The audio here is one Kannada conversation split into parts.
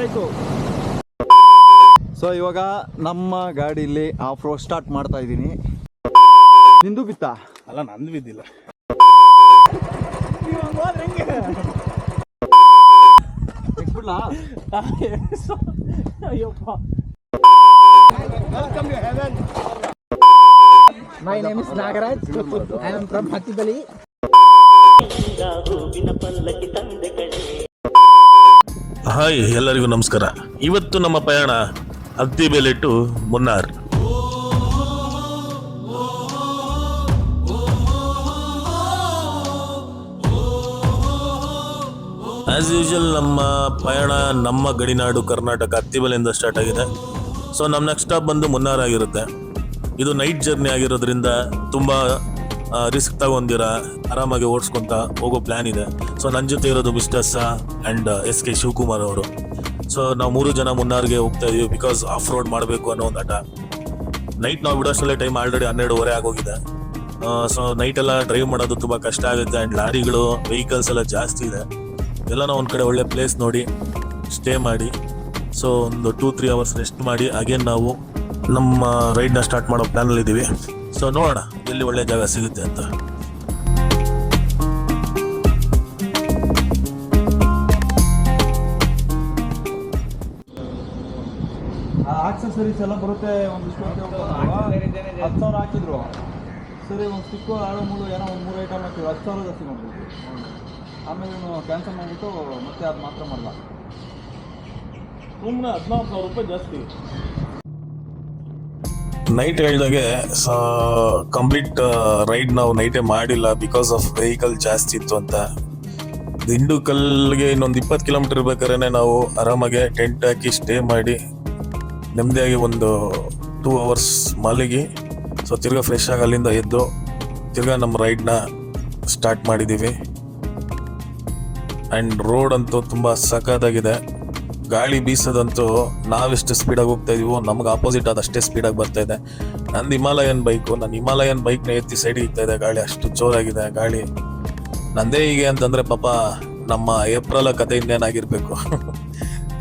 ಆಯಿತು ಸೊ ಇವಾಗ ನಮ್ಮ ಗಾಡಿಲಿ ಆಫ್ ರೋಡ್ ಸ್ಟಾರ್ಟ್ ಮಾಡ್ತಾ ಇದ್ದೀನಿ. ನಿಂದು ಬಿತ್ತಾ? ಅಲ್ಲ ನಂದು ಬಿದ್ದಿಲ್ಲ. My name is Nagaraj I am from Attibele ಹೂವಿನ ಪಲ್ಲಕ್ಕಿ ತಂದೆ Hatibali. ಹಾಯ್, ಎಲ್ಲರಿಗೂ ನಮಸ್ಕಾರ. ಇವತ್ತು ನಮ್ಮ ಪಯಣ Attibele to Munnar. As usual ನಮ್ಮ ಪಯಣ ನಮ್ಮ ಗಡಿನಾಡು ಕರ್ನಾಟಕ ಅತ್ತಿಬೆಲೆಯಿಂದ ಸ್ಟಾರ್ಟ್ ಆಗಿದೆ. ಸೊ ನಮ್ಮ ನೆಕ್ಸ್ಟ್ ಸ್ಟಾಪ್ ಬಂದು ಮುನ್ನಾರ್ ಆಗಿರುತ್ತೆ. ಇದು ನೈಟ್ ಜರ್ನಿ ಆಗಿರೋದ್ರಿಂದ ತುಂಬ ರಿಸ್ಕ್ ತಗೊಂಡಿರ, ಆರಾಮಾಗಿ ಓಡಿಸ್ಕೊಂತ ಹೋಗೋ ಪ್ಲ್ಯಾನ್ ಇದೆ. ಸೊ ನನ್ನ ಜೊತೆ ಇರೋದು ಮಿಸ್ಟರ್ ಸಾ ಆ್ಯಂಡ್ ಎಸ್ ಕೆ ಶಿವಕುಮಾರ್ ಅವರು. ಸೊ ನಾವು ಮೂರು ಜನ ಮುನ್ನಾರ್ಗೆ ಹೋಗ್ತಾ ಇದೀವಿ ಬಿಕಾಸ್ ಆಫ್ ರೋಡ್ ಮಾಡಬೇಕು ಅನ್ನೋ ಒಂದು ಆಟ ನೈಟ್ ನಾವು ಬಿಡೋಷ್ಟರಲ್ಲೇ ಟೈಮ್ ಆಲ್ರೆಡಿ ಹನ್ನೆರಡುವರೆ ಆಗೋಗಿದೆ. ಸೊ ನೈಟ್ ಎಲ್ಲ ಡ್ರೈವ್ ಮಾಡೋದು ತುಂಬ ಕಷ್ಟ ಆಗುತ್ತೆ ಆ್ಯಂಡ್ ಲಾರಿಗಳು ವೆಹಿಕಲ್ಸ್ ಎಲ್ಲ ಜಾಸ್ತಿ ಇದೆ. ಎಲ್ಲ ನಾವು ಒಂದು ಕಡೆ ಒಳ್ಳೆ ಪ್ಲೇಸ್ ನೋಡಿ ಸ್ಟೇ ಮಾಡಿ. ಸೊ ಒಂದು ಟೂ ತ್ರೀ ಅವರ್ಸ್ ರೆಸ್ಟ್ ಮಾಡಿ. ಅಗೇನ್ ನಾವು ನಮ್ಮ ರೈಡ್ನ ಸ್ಟಾರ್ಟ್ ಮಾಡೋ ಪ್ಲ್ಯಾನಲ್ಲಿ ಇದ್ದೀವಿ ಸೊ ನೋಡೋಣ ಎಲ್ಲಿ ಒಳ್ಳೆ ಜಾಗ ಸಿಗುತ್ತೆ ಅಂತ. ಆಕ್ಸೆಸರೀಸ್ ಎಲ್ಲ ಬರುತ್ತೆ ಒಂದಿಷ್ಟು. ಹತ್ತು ಸಾವಿರ ಹಾಕಿದ್ರು. ಸರಿ ಒಂದು ಸ್ಟಿಕ್ಕು ಆಳು ಮೂಳು ಏನೋ ಒಂದು ಮೂರು ಐಟಮ್ ಹಾಕಿದ್ರು ಹತ್ತು ಸಾವಿರ ಜಾಸ್ತಿ ಮಾಡಬೇಕು ಆಮೇಲೆ ಇವನು ಕ್ಯಾನ್ಸಲ್ ಮಾಡಿಬಿಟ್ಟು ಮತ್ತೆ ಅದು ಮಾತ್ರ ಮಾಡಲ್ಲ ಸುಮ್ಮನೆ ಹದಿನಾಲ್ಕು ಸಾವಿರ ರೂಪಾಯಿ ಜಾಸ್ತಿ. ನೈಟ್ ಹೇಳಿದಾಗೆ ಕಂಪ್ಲೀಟ್ ರೈಡ್ ನಾವು ನೈಟೇ ಮಾಡಿಲ್ಲ ಬಿಕಾಸ್ ಆಫ್ ವೆಹಿಕಲ್ ಜಾಸ್ತಿ ಇತ್ತು ಅಂತ. ದಿಂಡುಕಲ್ಗೆ ಇನ್ನೊಂದು ಇಪ್ಪತ್ತು ಕಿಲೋಮೀಟರ್ ಇರ್ಬೇಕಾದ್ರೆ ನಾವು ಆರಾಮಾಗಿ ಟೆಂಟ್ ಹಾಕಿ ಸ್ಟೇ ಮಾಡಿ, ನೆಮ್ಮದಿಯಾಗಿ ಒಂದು ಟೂ ಅವರ್ಸ್ ಮಲಗಿ ಸೊ ತಿರ್ಗಾ ಫ್ರೆಶ್ ಆಗಿ ಅಲ್ಲಿಂದ ಎದ್ದು ತಿರ್ಗಾ ನಮ್ಮ ರೈಡ್ನ ಸ್ಟಾರ್ಟ್ ಮಾಡಿದ್ದೀವಿ ಆ್ಯಂಡ್ ರೋಡ್ ಅಂತೂ ತುಂಬ ಸಖತ್ತಾಗಿದೆ. ಗಾಳಿ ಬೀಸೋದಂತೂ ನಾವೆಷ್ಟು ಸ್ಪೀಡಾಗಿ ಹೋಗ್ತಾ ಇದೀವೋ, ನಮ್ಗೆ ಆಪೋಸಿಟ್ ಅಷ್ಟೇ ಸ್ಪೀಡಾಗಿ ಬರ್ತಾ ಇದೆ. ನಂದು ಹಿಮಾಲಯನ್ ಬೈಕು ನನ್ನ ಹಿಮಾಲಯನ್ ಬೈಕ್ನ ಎತ್ತಿ ಸೈಡ್ ಇಕ್ತಾ ಇದೆ. ಗಾಳಿ ಅಷ್ಟು ಜೋರಾಗಿದೆ, ಗಾಳಿ ನಂದೇ ಹೀಗೆ ಅಂತಂದ್ರೆ ಪಾಪ ನಮ್ಮ ಏಪ್ರಿಲ್ ಕತೆ ಇನ್ನೇನಾಗಿರ್ಬೇಕು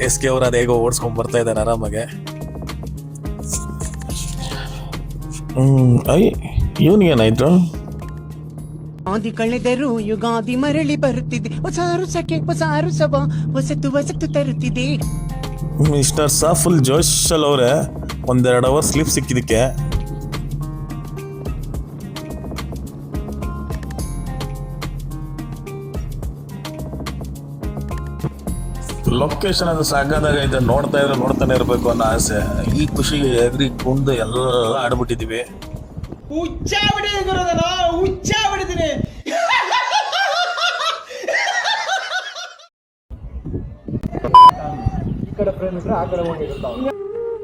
ಎಸ್ ಕೆ ಅವ್ರು ಅದು ಹೇಗೋ ಓಡಿಸ್ಕೊಂಡ್ ಬರ್ತಾ ಇದ್ದಾರೆ ಆರಾಮಾಗೆ. ಹ್ಮ್ ಐ ಇವನಿಗೇನಾಯ್ತು ಆದಿ ಕಳೆದರು ಯುಗಾದಿ ಮರಳಿ ಬರುತ್ತಿದೆ. ಹೊಸ ಅರುಸಕ್ಕೆ ಹೊಸ ಅರುಸವ ಹೊಸತು ಹೊಸತು ತರುತ್ತಿದೆ. ಮಿಸ್ಟರ್ ಸಾ ಫುಲ್ ಜೋಶಲ್ ಅವರೇ, ಒಂದೆರಡು ಅವರ್ ಸ್ಲಿಪ್ ಸಿಕ್ಕಿದಕ್ಕೆ ಲೊಕೇಶನ್ ಅದು ಸಾಕಾದಾಗೈತೆ ನೋಡ್ತಾ ಇದ್ರೆ ನೋಡ್ತಾನೆ ಇರಬೇಕು ಅನ್ನೋ ಆಸೆ. ಈ ಖುಷಿ ಎಗ್ರಿ ಕುಂದು ಎಲ್ಲ ಆಡ್ಬಿಟ್ಟಿದೀವಿ ಹುಚ್ಚ ಬಿಡಿದೆ ಗುರುದನ ಹುಚ್ಚ ಬಿಡಿದೀನಿ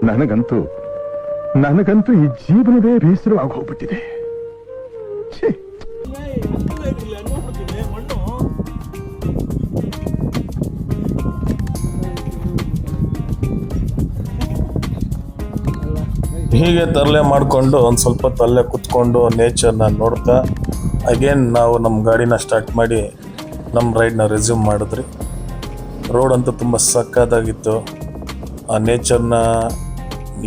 ನನಗಂತೂ ನನಗಂತೂ ಈ ಜೀವನವೇ ಬೇಸರವಾಗಿ ಹೋಗ್ಬಿಟ್ಟಿದೆ. ಹೀಗೆ ತರಲೆ ಮಾಡಿಕೊಂಡು ಒಂದು ಸ್ವಲ್ಪ ತಲೆ ಕುತ್ಕೊಂಡು ನೇಚರ್ನ ನೋಡ್ತಾ ಅಗೇನ್ ನಾವು ನಮ್ಮ ಗಾಡಿನ ಸ್ಟಾರ್ಟ್ ಮಾಡಿ ನಮ್ಮ ರೈಡ್ನ ರೆಸ್ಯೂಮ್ ಮಾಡಿದ್ರಿ. ರೋಡ್ ಅಂತೂ ತುಂಬ ಸಕ್ಕತ್ತಾಗಿತ್ತು ಆ ನೇಚರ್ನ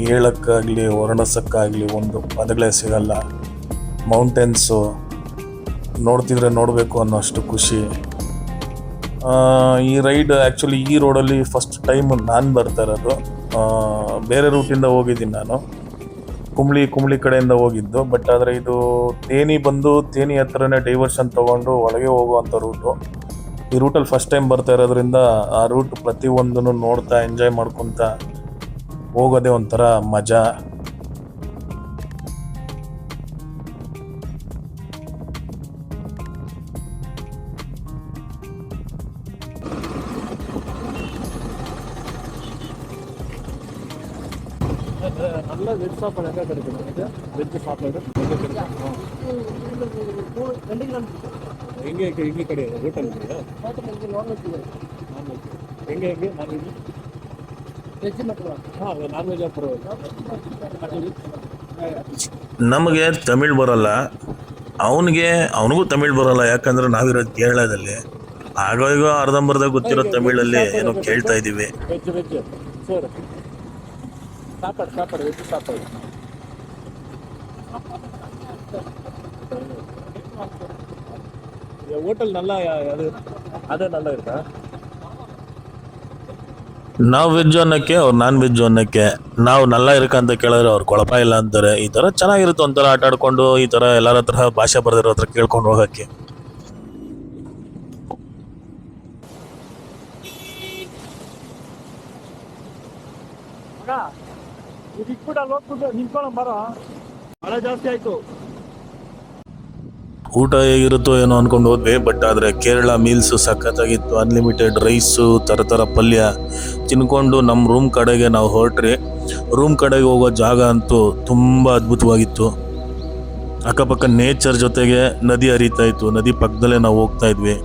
ಹೇಳೋಕ್ಕಾಗಲಿ ವರ್ಣಿಸೋಕ್ಕಾಗಲಿ ಒಂದು ಪದಗಳೇ ಸಿಗಲ್ಲ. ಮೌಂಟೇನ್ಸು ನೋಡ್ತಿದ್ರೆ ನೋಡಬೇಕು ಅನ್ನೋ ಅಷ್ಟು ಖುಷಿ ಈ ರೈಡ್ ಆ್ಯಕ್ಚುಲಿ ಈ ರೋಡಲ್ಲಿ ಫಸ್ಟ್ ಟೈಮ್ ನಾನು ಬರ್ತಾ ಇರೋದು. ಬೇರೆ ರೂಟಿಂದ ಹೋಗಿದ್ದೀನಿ ನಾನು. ಕುಂಬ್ಳಿ ಕುಂಬ್ಳಿ ಕಡೆಯಿಂದ ಹೋಗಿದ್ದು. ಬಟ್ ಆದರೆ ಇದು ತೇನಿ ಬಂದು ತೇನಿ ಹತ್ರನೇ ಡೈವರ್ಷನ್ ತೊಗೊಂಡು ಒಳಗೆ ಹೋಗುವಂಥ ರೂಟು ಈ ರೂಟಲ್ಲಿ ಫಸ್ಟ್ ಟೈಮ್ ಬರ್ತಾ ಇರೋದ್ರಿಂದ ಆ ರೂಟ್ ಪ್ರತಿಯೊಂದನ್ನು ನೋಡ್ತಾ ಎಂಜಾಯ್ ಮಾಡ್ಕೊತ ಹೋಗೋದೇ ಒಂಥರ ಮಜಾ. நல்ல வெஜ் சாப்பாடு எங்கே கிடைக்கும் எனக்கு வெஜ் சாப்பாடு எங்கே எங்கே எங்கே கிடையாது ஹோட்டல் இல்லையா நான்வெஜ் எங்கே எங்கே நான்வெஜ் வெஜ் மட்டும் ಹಾಂ ನಾನ್ವೆಜ್ ಪರವಾಗಿಲ್ಲ ನಮಗೆ ತಮಿಳ್ ಬರಲ್ಲ ಅವನಿಗೆ ಅವನಿಗೂ ತಮಿಳ್ ಬರಲ್ಲ ಯಾಕಂದ್ರೆ ನಾವಿರೋದು ಕೇರಳದಲ್ಲಿ ಆಗೋ ಈಗ ಅರ್ಧಂಬರ್ಧ ಗೊತ್ತಿರೋ ತಮಿಳಲ್ಲಿ ಏನೋ ಕೇಳ್ತಾ ಇದೀವಿ ವೆಜ್ ವೆಜ್ வெஜ் சாப்பாடு ಹೋಟೆಲ್ ನಲ್ಲ ಅದು ಅದೇ ನಲ್ಲ ಇರುತ್ತಾ? ನಾವು ವೆಜ್ ಅನ್ನಕ್ಕೆ ಅವ್ರು ನಾನ್ ವೆಜ್ ಅನ್ನಕ್ಕೆ ನಾವು ನಲ್ಲ ಇರಕಂತ ಕೇಳಿದ್ರೆ ಅವ್ರು ಕೊಳಪ ಇಲ್ಲ ಅಂತಾರೆ. ಈ ತರ ಚೆನ್ನಾಗಿರುತ್ತೆ ಒಂಥರ ಆಟ ಆಡ್ಕೊಂಡು ಈ ತರ ಎಲ್ಲರ ಹತ್ರ ಭಾಷೆ ಬರ್ದಿರೋ ಹತ್ರ ಕೇಳ್ಕೊಂಡು ಹೋಗಕ್ಕೆ. ಮಗ ಇದು ಇಟ್ಬಿಟ್ಟು ಅಲ್ಲಿ ಬರೋ ಮಳೆ ಜಾಸ್ತಿ ಆಯ್ತು. ಊಟ ಹೇಗಿರುತ್ತೋ ಏನೋ ಅನ್ಕೊಂಡು ಹೋದ್ವಿ ಬಟ್ ಆದರೆ ಕೇರಳ ಮೀಲ್ಸ್ ಸಖತ್ತಾಗಿತ್ತು. ಅನ್ಲಿಮಿಟೆಡ್ ರೈಸು ಥರ ಥರ ಪಲ್ಯ ತಿನ್ಕೊಂಡು ನಮ್ಮ ರೂಮ್ ಕಡೆಗೆ ನಾವು ಹೊರಟ್ರಿ ರೂಮ್ ಕಡೆಗೆ ಹೋಗೋ ಜಾಗ ಅಂತೂ ತುಂಬ ಅದ್ಭುತವಾಗಿತ್ತು. ಅಕ್ಕಪಕ್ಕ ನೇಚರ್ ಜೊತೆಗೆ ನದಿ ಹರಿತಾ ಇತ್ತು. ನದಿ ಪಕ್ಕದಲ್ಲೇ ನಾವು ಹೋಗ್ತಾ ಇದ್ವಿ.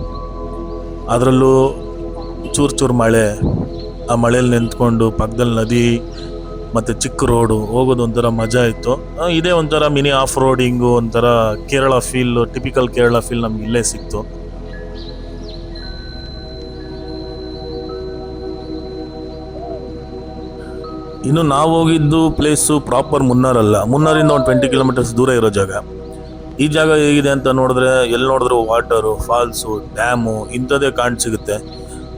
ಅದರಲ್ಲೂ ಚೂರು ಚೂರು ಮಳೆ. ಆ ಮಳೇಲಿ ನಿಂತ್ಕೊಂಡು ಪಕ್ಕದಲ್ಲಿ ನದಿ ಮತ್ತು ಚಿಕ್ಕ ರೋಡು ಹೋಗೋದು ಒಂಥರ ಮಜಾ ಇತ್ತು. ಇದೇ ಒಂಥರ ಮಿನಿ ಆಫ್ ರೋಡಿಂಗು ಒಂಥರ Kerala feel, typical Kerala feel ನಮ್ಗೆ ಇಲ್ಲೇ ಸಿಕ್ತು. ಇನ್ನು ನಾವು ಹೋಗಿದ್ದು ಪ್ಲೇಸು ಪ್ರಾಪರ್ ಮುನ್ನಾರಲ್ಲ ಮುನ್ನಾರಿಂದ ಒಂದು ಟ್ವೆಂಟಿ ಕಿಲೋಮೀಟರ್ಸ್ ದೂರ ಇರೋ ಜಾಗ. ಈ ಜಾಗ ಹೇಗಿದೆ ಅಂತ ನೋಡಿದ್ರೆ ಎಲ್ಲಿ ನೋಡಿದ್ರು ವಾಟರು, ಫಾಲ್ಸು, ಡ್ಯಾಮು ಇಂಥದ್ದೇ ಕಾಣ್ ಸಿಗುತ್ತೆ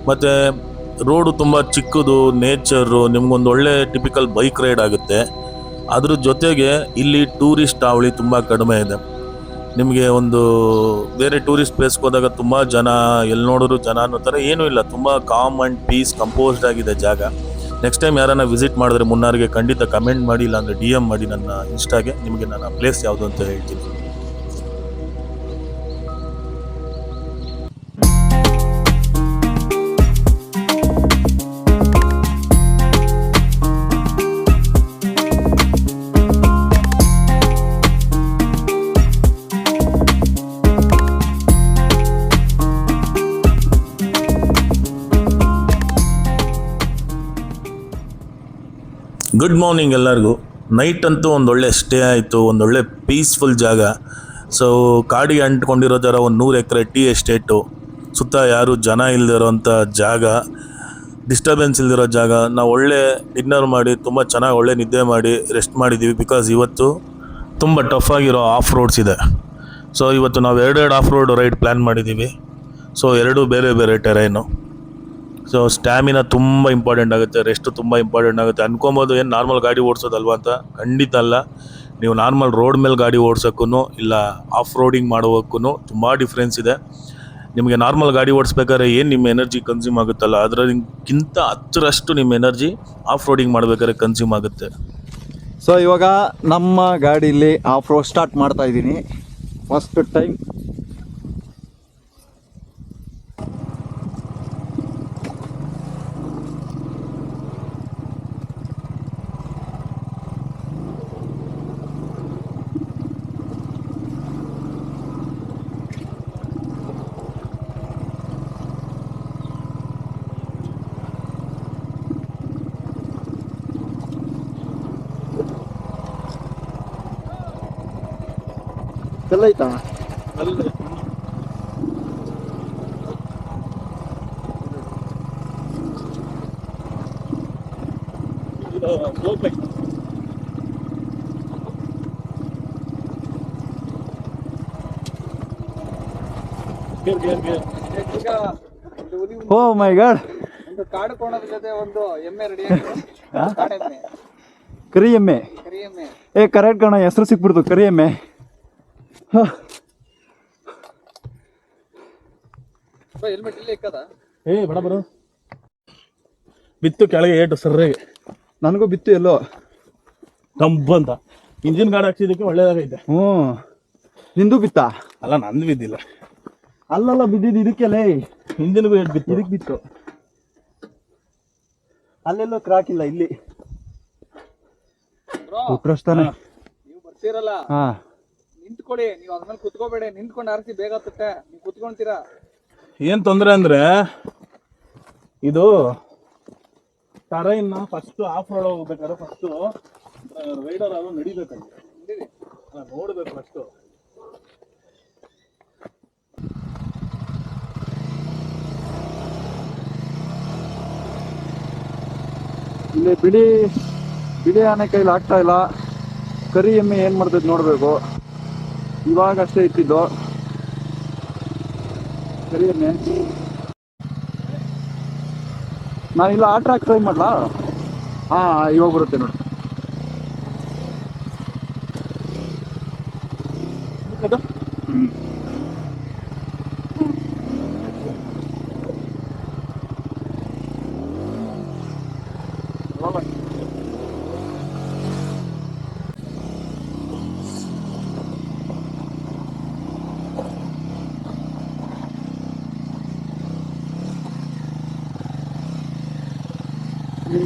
ಮತ್ತು ರೋಡು ತುಂಬ ಚಿಕ್ಕದು ನೇಚರು ನಿಮ್ಗೊಂದು ಒಳ್ಳೆ ಟಿಪಿಕಲ್ ಬೈಕ್ ರೈಡ್ ಆಗುತ್ತೆ. ಅದ್ರ ಜೊತೆಗೆ ಇಲ್ಲಿ ಟೂರಿಸ್ಟ್ ಹಾವಳಿ ತುಂಬ ಕಡಿಮೆ ಇದೆ. ನಿಮಗೆ ಒಂದು ಬೇರೆ ಟೂರಿಸ್ಟ್ ಪ್ಲೇಸ್ಗೆ ಹೋದಾಗ ತುಂಬ ಜನ ಎಲ್ಲಿ ನೋಡಿದ್ರು ಜನ ಅನ್ನೋ ಥರ ಏನೂ ಇಲ್ಲ. ತುಂಬ ಕಾಮ್ ಆ್ಯಂಡ್ ಪೀಸ್ ಕಂಪೋಸ್ಡ್ ಆಗಿದೆ ಜಾಗ. ನೆಕ್ಸ್ಟ್ ಟೈಮ್ ಯಾರನ್ನ ವಿಸಿಟ್ ಮಾಡಿದ್ರೆ ಮುನ್ನಾರಿಗೆ ಖಂಡಿತ ಕಮೆಂಟ್ ಮಾಡಿ, ಇಲ್ಲಾಂದರೆ ಡಿ ಎಂ ಮಾಡಿ ನನ್ನ ಇನ್ಸ್ಟಾಗೆ ನಿಮಗೆ ನನ್ನ ಪ್ಲೇಸ್ ಯಾವುದು ಅಂತ ಹೇಳ್ತೀನಿ. ಗುಡ್ ಮಾರ್ನಿಂಗ್ ಎಲ್ಲರಿಗೂ. ನೈಟ್ ಅಂತೂ ಒಂದೊಳ್ಳೆ ಸ್ಟೇ ಆಯಿತು ಒಂದೊಳ್ಳೆ ಪೀಸ್ಫುಲ್ ಜಾಗ. ಸೊ ಕಾಡಿಗೆ ಅಂಟ್ಕೊಂಡಿರೋ ಥರ ಒಂದು ನೂರು ಎಕರೆ ಟೀ ಎಸ್ಟೇಟು ಸುತ್ತ ಯಾರು ಜನ ಇಲ್ದಿರೋಂಥ ಜಾಗ. ಡಿಸ್ಟರ್ಬೆನ್ಸ್ ಇಲ್ದಿರೋ ಜಾಗ. ನಾವು ಒಳ್ಳೆ ಡಿನ್ನರ್ ಮಾಡಿ, ತುಂಬ ಚೆನ್ನಾಗಿ ಒಳ್ಳೆ ನಿದ್ದೆ ಮಾಡಿ ರೆಸ್ಟ್ ಮಾಡಿದ್ದೀವಿ ಬಿಕಾಸ್ ಇವತ್ತು ತುಂಬ ಟಫ್ ಆಗಿರೋ ಆಫ್ ರೋಡ್ಸ್ ಇದೆ. ಸೊ ಇವತ್ತು ನಾವು ಎರಡೆರಡು ಆಫ್ ರೋಡ್ ರೈಡ್ ಪ್ಲ್ಯಾನ್ ಮಾಡಿದ್ದೀವಿ ಸೊ ಎರಡು ಬೇರೆ ಬೇರೆ ಟೆರೈನು ಸೊ ಸ್ಟ್ಯಾಮಿನಾ ತುಂಬ ಇಂಪಾರ್ಟೆಂಟ್ ಆಗುತ್ತೆ ರೆಸ್ಟ್ ತುಂಬ ಇಂಪಾರ್ಟೆಂಟ್ ಆಗುತ್ತೆ. ಅನ್ಕೊಬೋದು ಏನು ನಾರ್ಮಲ್ ಗಾಡಿ ಓಡಿಸೋದಲ್ವಾ ಅಂತ? ಖಂಡಿತ ಅಲ್ಲ. ನೀವು ನಾರ್ಮಲ್ ರೋಡ್ ಮೇಲೆ ಗಾಡಿ ಓಡ್ಸೋಕ್ಕೂ ಇಲ್ಲ ಆಫ್ ರೋಡಿಂಗ್ ಮಾಡೋಕ್ಕೂ ತುಂಬ ಡಿಫ್ರೆನ್ಸ್ ಇದೆ. ನಿಮಗೆ ನಾರ್ಮಲ್ ಗಾಡಿ ಓಡಿಸ್ಬೇಕಾದ್ರೆ ಏನು ನಿಮ್ಮ ಎನರ್ಜಿ ಕನ್ಸ್ಯೂಮ್ ಆಗುತ್ತಲ್ಲ? ಅದರಕ್ಕಿಂತ ಹತ್ತರಷ್ಟು ನಿಮ್ಮ ಎನರ್ಜಿ ಆಫ್ ರೋಡಿಂಗ್ ಮಾಡಬೇಕಾದ್ರೆ ಕನ್ಸ್ಯೂಮ್ ಆಗುತ್ತೆ. ಸೊ ಇವಾಗ ನಮ್ಮ ಗಾಡೀಲಿ ಆಫ್ ರೋಡ್ ಸ್ಟಾರ್ಟ್ ಮಾಡ್ತಾ ಇದ್ದೀನಿ. ಫಸ್ಟ್ ಟೈಮ್ ಎಲ್ಲ ಐತಾ ಓ ಮೈ ಗಾಡ್ ಒಂದು ಕಾಡು ಕೋಣದ ಜೊತೆ ಒಂದು ಎಮ್ಮೆ ರೆಡಿ ಕಾಡೆಮ್ಮೆ. ಕರಿ ಎಮ್ಮೆ ಕರಿ ಎಮ್ಮೆ ಏ ಕರೆಕ್ಟ್ ಕಣ ಹೆಸರು ಸಿಕ್ಬಿಡ್ತು ಕರಿ ಎಮ್ಮೆ ಹೆಲ್ಮೆಟ್ ಇಲ್ಲೇ ಇಕ್ಕದ? ಏ ಬಡ ಬರು. ಬಿತ್ತು ಕೆಳಗೆ ಏಟು ಸರ್ರಿಗೆ. ನನಗೂ ಬಿತ್ತು ಎಲ್ಲೋ. ಡಂಬಂತ ಇಂಜಿನ್ ಗಾಡಿ ಹಾಕ್ಸಿದಕ್ಕೆ ಒಳ್ಳೇದಾಗೈತೆ. ಹ್ಞೂ. ನಿಂದು ಬಿತ್ತಾ? ಅಲ್ಲ ನಂದು ಬಿದ್ದಿಲ್ಲ. ಅಲ್ಲಲ್ಲ ಬಿದ್ದಿದ್ದು ಇದಕ್ಕೆಲೇ. ಇಂಜಿನ್ಗೂ ಏಟ್ ಬಿತ್ತು. ಇದಕ್ಕೆ ಬಿತ್ತು. ಅಲ್ಲೆಲ್ಲೋ ಕ್ರಾಕ್ ಇಲ್ಲ ಇಲ್ಲಿ. ಉಕ್ರಸ್ತಾನೆ ನೀವು ಬರ್ತೀರಲ್ಲ? ಹಾ. ನಿಂತ್ಕೊಳ್ಳಿ ನೀವು ಅದ್ಮೇಲೆ ಕುತ್ಕೋಬೇಡಿ ನಿಂತ್ಕೊಂಡು ಆರಿಸಿ ಬೇಗ ಹತ್ತುತ್ತೆ. ನೀವು ಕುತ್ಕೊಂತೀರಾ ಏನು ತೊಂದರೆ ಅಂದ್ರೆ ಇದು ಟರೈನ್ನ ಫಸ್ಟ್ ಆಫ್ ರೋಡ್ ಹೋಗ್ಬೇಕಾದ್ರೆ ಫಸ್ಟ್ ರೈಡರ್ ಅದು ನಡಿಬೇಕಂತ. ನೋಡ್ಬೇಕು ಫಸ್ಟ್ ಇಲ್ಲಿ ಬಿಡಿ ಬಿಳಿ ಆನೆ ಕೈಲಿ ಆಗ್ತಾ ಇಲ್ಲ. ಕರಿ ಎಮ್ಮೆ ಏನು ಮಾಡ್ತೈತೆ ನೋಡಬೇಕು. ಇವಾಗ ಅಷ್ಟೇ ಇಟ್ಟಿದ್ದು. ಕರಿ ಎಮ್ಮೆ ನಾನು ಇಲ್ಲ ಆ ಟ್ರ್ಯಾಕ್ ಟ್ರೈ ಮಾಡ್ಲಾ? ಹಾಂ, ಇವಾಗ ಬರುತ್ತೆ ನೋಡಿ. ಅದು?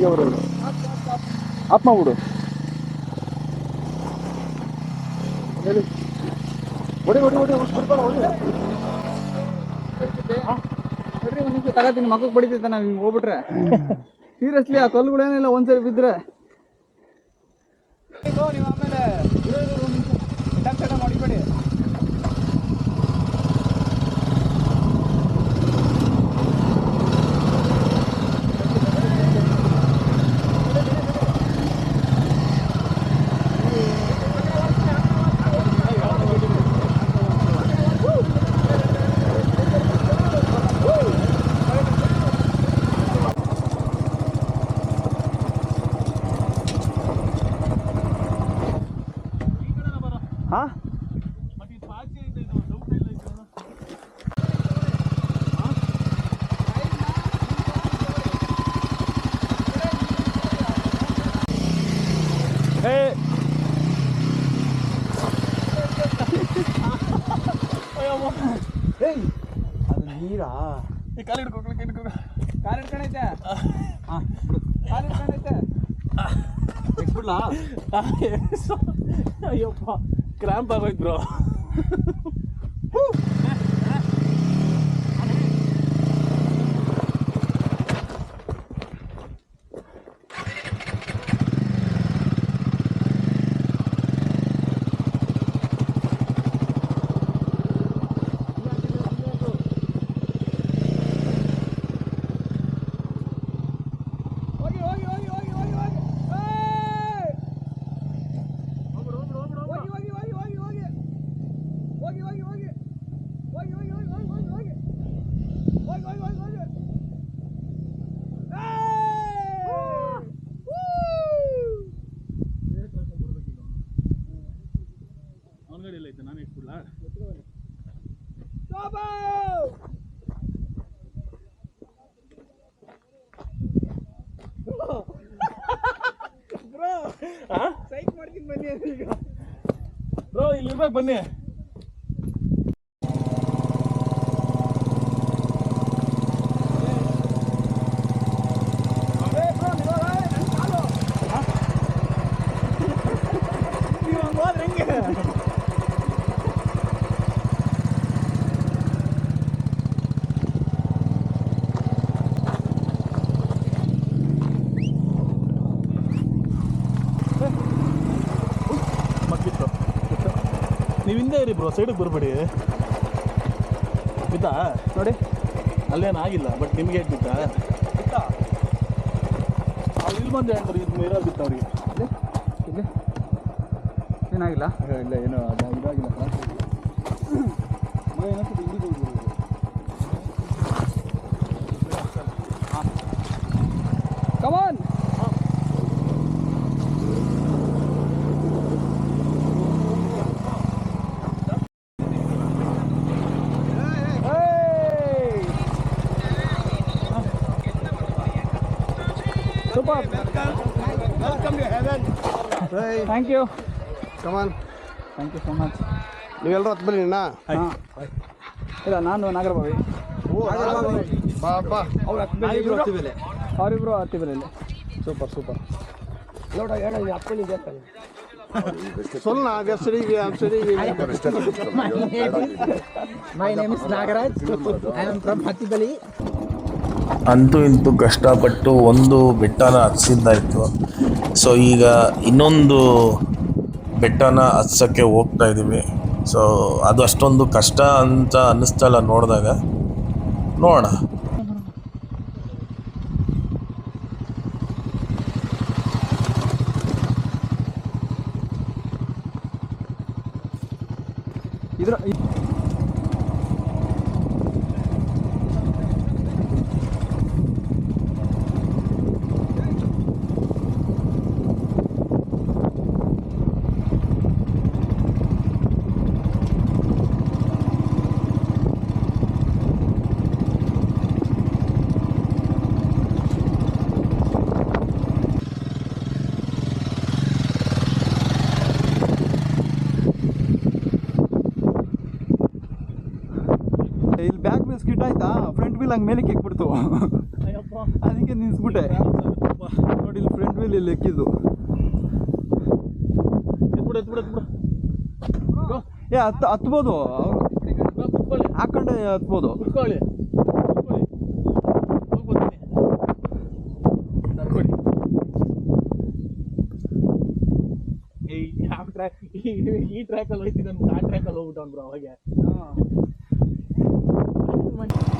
ದೇವರು ಆತ್ಮ ಬಿಡು ಹೇಳಿ. ಹೊಡಿ ಹೊಡಿ ಹೊಡಿ ಹೊಡಿ ತಗತೀನಿ ಮಗಕ್ಕೆ ಬಡಿತೈತೆ ನಾವು ಹಿಂಗೆ ಹೋಗ್ಬಿಟ್ರೆ. ಸೀರಿಯಸ್ಲಿ ಆ ಕಲ್ಲುಗಳೇನಿಲ್ಲ ಒಂದ್ಸರಿ ಬಿದ್ದರೆ ನೀರಾ ಈ ಕಾಲು ಹಿಡ್ಕೊ ಹಿಡ್ಕೊ ಕಾಲು ಹಿಡ್ಕೊಂಡೈತೆ ಕಾಲು ಹಿಡ್ಕೊಂಡೈತೆ ಬಿಡ್ಲಾ ಅಯ್ಯಪ್ಪ ಕ್ರ್ಯಾಂಪ್ ಆಗೋಯ್ತು ಬ್ರೋ ಅವನ ಗಾಡಿ ಎಲ್ಲ ಐತೆ ನಾನು ಇಟ್ಬಿಡ್ಲಾ ಬ್ರೋ ಸೈಕ್ ಮಾಡ್ತೀನಿ ಬನ್ನಿ ಈಗ. ಬ್ರೋ ಇಲ್ಲಿ ಇರ್ಬೇಕು ಬನ್ನಿ ನೀವು ಹಂಗ್ ಹೋದ್ರೆ ಹೆಂಗೆ ಮಗ್ಗಿತ್ತು ನೀವು ಹಿಂದೆ ಇರಿ ಬ್ರೋ ಸೈಡಿಗೆ ಬರಬೇಡಿ. ಬಿತ್ತಾ ನೋಡಿ. ಅಲ್ಲೇನು ಆಗಿಲ್ಲ ಬಟ್ ನಿಮಗೆ ಹೇಗೆ ಬಿತ್ತಾ ಬಿತ್ತಾ ಇಲ್ಲಿ ಬಂದು ಹೇಳ್ತಾರೆ ಇದು ಇರೋದು ಬಿತ್ತ ಅವ್ರಿಗೆ. ಇಲ್ಲಿ ಏನಾಗಿಲ್ಲ? ಇಲ್ಲ ಏನು ಅದು ಇದಾಗಿಲ್ಲ ಮಗ ಏನಂತ ಇಲ್ಲಿಗೆ ಹೋಗ್ಬಿಡು. Come on thank you come on thank you so much ನೀವೆಲ್ಲರೂ ಹತ್ತು ಬನ್ನಿ ನಾ ಹಾಂ. ಇಲ್ಲ ನಾನು ನಾಗರಬಾವಿ. ಅವರಿಬ್ರು ಹತ್ತಿ ಬನ್ನಿ ಸೂಪರ್ ಸೂಪರ್. ಸೊಲ್ಲ ಸರಿ ಸರಿ my name is Nagaraj. I am from Attibele ಅಂತೂ ಇಂತೂ ಕಷ್ಟಪಟ್ಟು ಒಂದು ಬೆಟ್ಟನ ಹತ್ಸಿದ್ದಾಯಿತು. ಸೊ ಈಗ ಇನ್ನೊಂದು ಬೆಟ್ಟನ ಹತ್ಸೋಕ್ಕೆ ಹೋಗ್ತಾ ಇದ್ದೀವಿ ಸೊ ಅದು ಅಷ್ಟೊಂದು ಕಷ್ಟ ಅಂತ ಅನ್ನಿಸ್ತಲ್ಲ ನೋಡಿದಾಗ. ನೋಡೋಣ. ಇದರ ಸ್ಕಿಟ್ ಆಯ್ತಾ? ಫ್ರಂಟ್ ವೀಲ್ ಹಂಗೆ ಮೇಲೆ ಎಕ್ಬಿಡ್ತು ಅದಕ್ಕೆ ನಿಲ್ಸ್ಬಿಟ್ಟೆ. ನೋಡಿ ಇಲ್ಲಿ ಫ್ರಂಟ್ ವೀಲ್ ಇಲ್ಲಿ ಎಕ್ಕಿದ್ದು. ಏ ಹತ್ ಹತ್ಬೋದು. ಕುತ್ಕೊಳ್ಳಿ. ಹಾಕೊಂಡೆ ಹತ್ಬೋದು. ಕುತ್ಕೊಳ್ಳಿ. ಈ ಯಾವ ಟ್ರ್ಯಾಕ್ ಈ ಟ್ರ್ಯಾಕಲ್ಲಿ ಹೋಯ್ತೀನಿ ನಾನು ಆ ಟ್ರ್ಯಾಕಲ್ಲಿ ಹೋಗ್ಬಿಟ್ಟು ಬ್ರೋ ಅವಾಗೆ. one.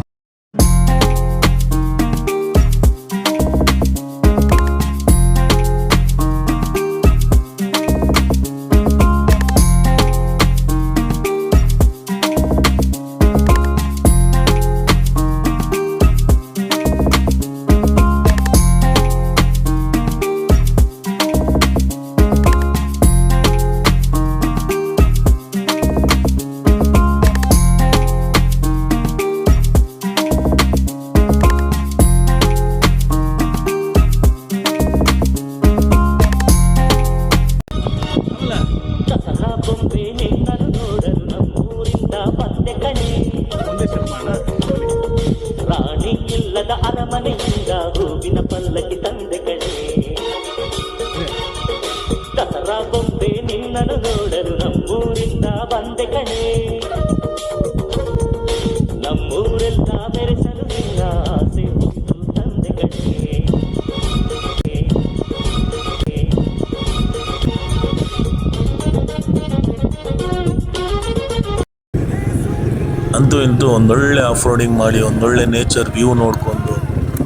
ಅಂತೂ ಇಂತೂ ಒಂದೊಳ್ಳೆ ಆಫ್ ರೋಡಿಂಗ್ ಮಾಡಿ, ಒಂದೊಳ್ಳೆ ನೇಚರ್ ವ್ಯೂ ನೋಡಿಕೊಂಡು,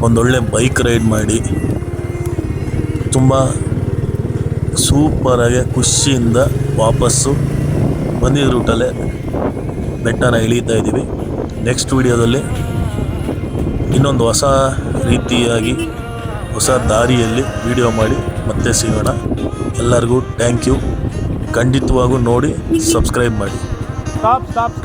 ಒಂದೊಳ್ಳೆ ಬೈಕ್ ರೈಡ್ ಮಾಡಿ. ತುಂಬ ಸೂಪರಾಗಿ ಖುಷಿಯಿಂದ ವಾಪಸ್ಸು ಬಂದಿದ್ದ ರೂಟಲ್ಲೇ ಬೆಟ್ಟನ ಇಳೀತಾ ಇದ್ದೀವಿ. ನೆಕ್ಸ್ಟ್ ವಿಡಿಯೋದಲ್ಲಿ ಇನ್ನೊಂದು ಹೊಸ ರೀತಿಯಾಗಿ ಹೊಸ ದಾರಿಯಲ್ಲಿ ವಿಡಿಯೋ ಮಾಡಿ ಮತ್ತೆ ಸಿಗೋಣ. ಎಲ್ಲರಿಗೂ ಥ್ಯಾಂಕ್ ಯು ಖಂಡಿತವಾಗೂ ನೋಡಿ ಸಬ್ಸ್ಕ್ರೈಬ್ ಮಾಡಿ. Stop stop